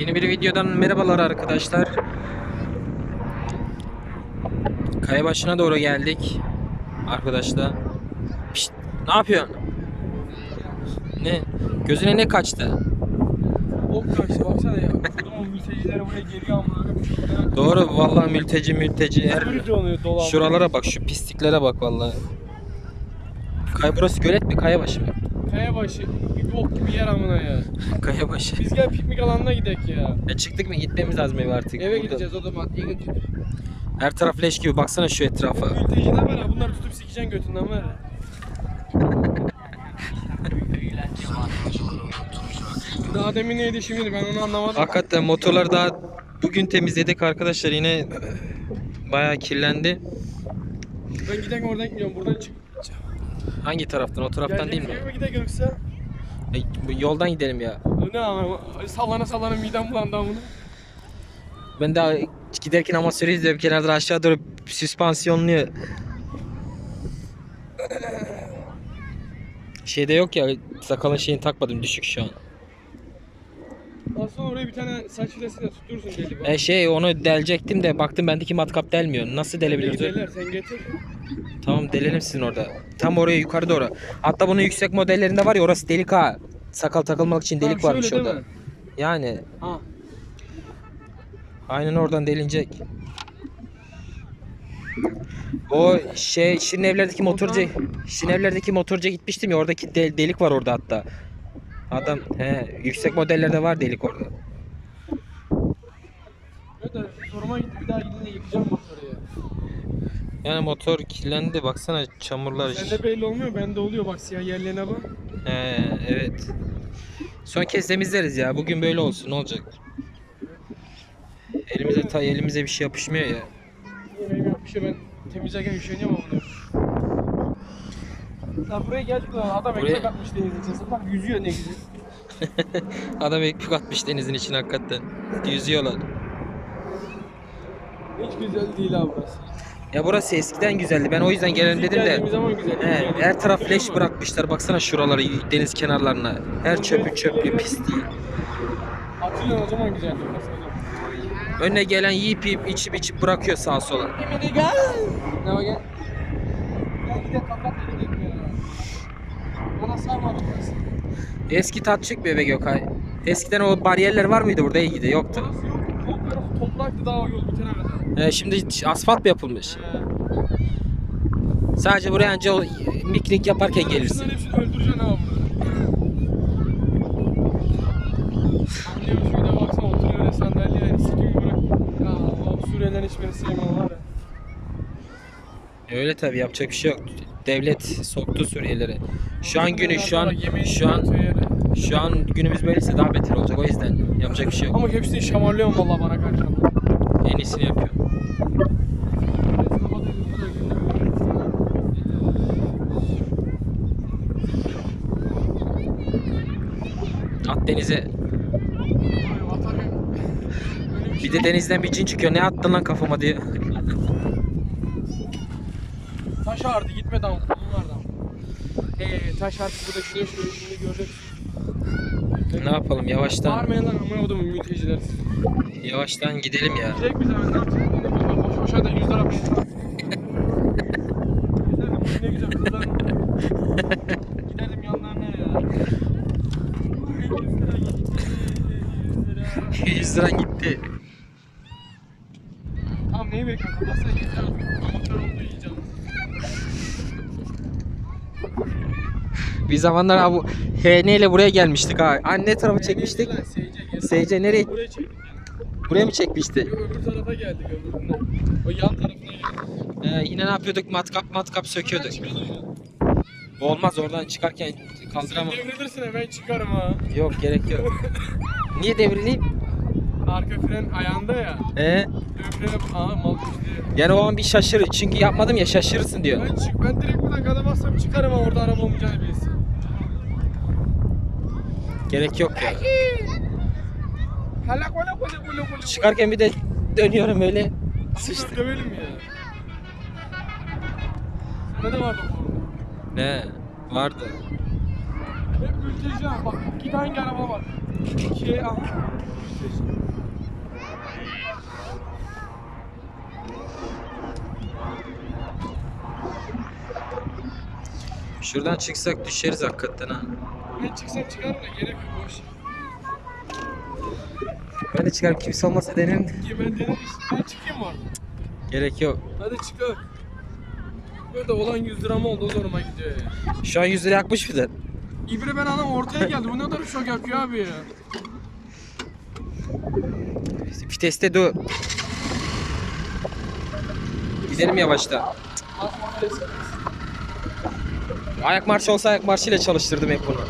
Yeni bir videodan merhabalar arkadaşlar. Kaya başına doğru geldik. Arkadaşlar. Pişt, ne yapıyorsun? Ne? Gözüne ne kaçtı? Ok kaçtı baksana ya. Adamın mültecileri buraya geliyor ama. Doğru vallahi mülteci mülteci her. Şuralara bak şu pisliklere bak vallahi. Kay burası gölet mi kaya başı mı? Kaya başı. Bir bok gibi yer amına ya. Kaya başı. Biz gel piknik alanına gidek ya. E çıktık mı gitmemiz lazım eve artık. Eve Burada gideceğiz o zaman. İyi götür. Her taraf leş gibi baksana şu etrafa. Mülteciler var ya bunları tutup sikeceksin götünden var ya. Daha demin neydi şimdi ben onu anlamadım. Hakikaten motorlar daha bugün temizledik arkadaşlar yine bayağı kirlendi. Ben giden oradan gidiyorum buradan çık. Hangi taraftan? O taraftan değil mi? Eve gidelim yoksa. E, bu yoldan gidelim ya. Ne ama sallana sallana midem bulandı amına. Ben daha giderken amatörü izliyorum kenardan aşağı doğru süspansiyonlu. Şeyde yok ya sakalın şeyini takmadım düşük şu an. Aslında oraya bir tane saç filesiyle tutursun deli bak. E şey onu delecektim de baktım bendeki matkap delmiyor. Nasıl delebiliriz? o? Giderler sen getir. Tamam delelim sizin orada. Tam oraya yukarı doğru. Hatta bunun yüksek modellerinde var ya orası delik ha. Sakal takılmak için delik Tamam, varmış orada. mi? Yani Ha. aynen oradan delinecek. O şey Şirin evlerdeki motorcu Şirin evlerdeki motorcuya gitmiştim ya oradaki de- delik var orada hatta. Adam he yüksek modellerde var delik orada. Evet soruma gitti bir daha gidince yıkayacağım motoru ya. Yani motor kirlendi baksana çamurlar. Sende belli olmuyor bende oluyor bak siyah yerlerine bak. He evet. Son kez temizleriz ya. Bugün böyle olsun. Ne olacak? Elimize ta elimize bir şey yapışmıyor ya. Yemeğim yok bir şey ben temizlerken üşeniyorum ama bunu. Buraya geldik lan adam Buraya- ekmek atmış denizin içerisine bak yüzüyor ne güzel. Adam ekmek atmış denizin içine hakikaten. Yüzüyorlar. Hiç güzel değil abi burası. Ya burası eskiden güzeldi. Ben o yüzden gelelim Biz dedim de. geldiğimiz zaman güzel. He, Yani her taraf leş bırakmışlar. Baksana şuraları deniz kenarlarına. Her çöpü çöplüğü pisliği. Hatırlıyorsun o zaman güzeldi burası. Önüne gelen yiyip yiyip içip içip bırakıyor sağa sola. Ne var gel. Gel gidelim kapat da gidelim ya. Bana sarmadı burası. Eski tat çıkmıyor be Gökay. Eskiden o bariyerler var mıydı burada? İyiydi. Yoktu. Burası yok. Çok tarafı topraktı daha o yol He, şimdi asfalt mı yapılmış? Sadece buraya anca o miknik yaparken gelirsin. Hepsini öldüreceksin abi burada. Baksana oturuyor öyle sandalye yani sikimi bırak. Ya Allah bu Suriyelilerin hiçbirini sevmem var ya. Öyle tabi yapacak bir şey yok. Devlet soktu Suriyelileri. Şu an günü şu an şu an şu an günümüz böyleyse daha beter olacak. O yüzden yapacak bir şey yok. Ama hepsini şamarlıyorum valla bana karşı. En iyisini yapıyor. Denize. Bir de denizden bir cin çıkıyor. Ne attın lan kafama diye. Taş ağrıdı gitmedi ama bunlardan. Ee, taş artık burada şuraya şimdi gördük. Ne yapalım yavaştan Bağırmayın lan amına kodumun mülteciler. yavaştan gidelim ya. Direkt bize ben ne yapacağız? Boş boşa da 100 lira bir Giderdim ne güzel kızlar. Giderdim yanlarına ya. 100 lira gitti. 100 lira. 100 liran gitti. Tamam neyi bekliyorsun? Kapatsa yeter. Amatör olduğu yiyeceğim. Bir zamanlar abi HN ile buraya gelmiştik ha. Anne tarafı çekmiştik. SC nereye? Buraya çektik. Buraya mı çekmişti? Yok öbür tarafa geldik öbürüne. O yan tarafına geldik. Ee, yine ne yapıyorduk? Matkap matkap söküyorduk. Olmaz oradan çıkarken kaldıramam. Devrilirsin hemen çıkarım ha. Yok gerek yok. Niye devrileyim? Arka fren ayağında ya. Ee, freni aa mal diye. yani o an bir şaşır. Çünkü yapmadım ya şaşırırsın diyor. Ben çık ben direkt buradan gaza bassam çıkarım ama orada araba olmayacağını bilirsin. Gerek yok ya. Hala kola kola kola kola. Çıkarken bir de dönüyorum öyle. Sıçtı. Dövelim ya. Sende de vardı bu. Ne? Vardı. Hep mülteci ha. Bak git hangi araba var. Şey aha. Mülteci. Şuradan çıksak düşeriz hakikaten ha. Ben çıksam çıkarım da gerek yok boş. Ben de çıkarım kimse olmasa denerim. ben dedim ben çıkayım mı? Gerek yok. Hadi çıkar. Böyle olan 100 lira mı oldu o zoruma gidiyor ya. Şu an 100 lira yakmış de. İbre ben adam ortaya geldi. Bu ne kadar şok yapıyor abi ya. Viteste dur. Gidelim yavaşta. Ayak marşı olsa ayak marşıyla çalıştırdım hep bunu.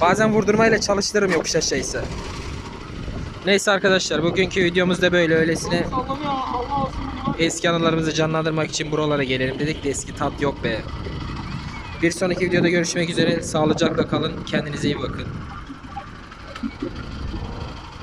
Bazen vurdurmayla çalıştırırım yokuş aşağıysa. Neyse arkadaşlar bugünkü videomuz da böyle öylesine eski anılarımızı canlandırmak için buralara gelelim dedik de eski tat yok be. Bir sonraki videoda görüşmek üzere. Sağlıcakla kalın. Kendinize iyi bakın.